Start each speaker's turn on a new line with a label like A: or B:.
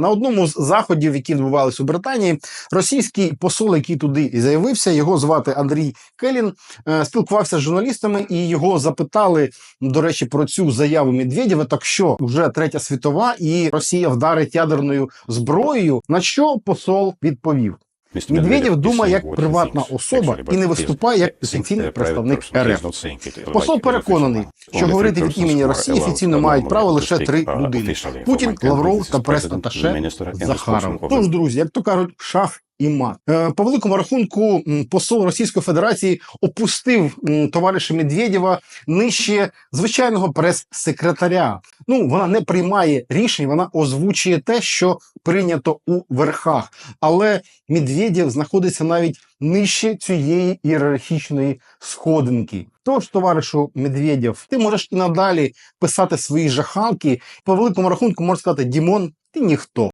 A: На одному з заходів, які відбувалися у Британії, російський посол, який туди і заявився, його звати Андрій Келін, е, спілкувався з журналістами, і його запитали, до речі, про цю заяву Медведєва. Так що вже третя світова, і Росія вдарить ядерною зброєю. На що посол відповів? Медведєв думає як приватна особа і не виступає як офіційний представник РФ. Посол переконаний, що говорити від імені Росії офіційно мають право лише три людини: Путін, Лавров та прес-аташе Захаров. Тож, друзі, як то кажуть, шах. І мат Е, по великому рахунку посол Російської Федерації опустив товариша Медведєва нижче звичайного прес-секретаря. Ну вона не приймає рішень, вона озвучує те, що прийнято у верхах. Але Медведєв знаходиться навіть нижче цієї ієрархічної сходинки. Тож, товаришу Медведєв, ти можеш і надалі писати свої жахалки. По великому рахунку можна сказати, Дімон, ти ніхто.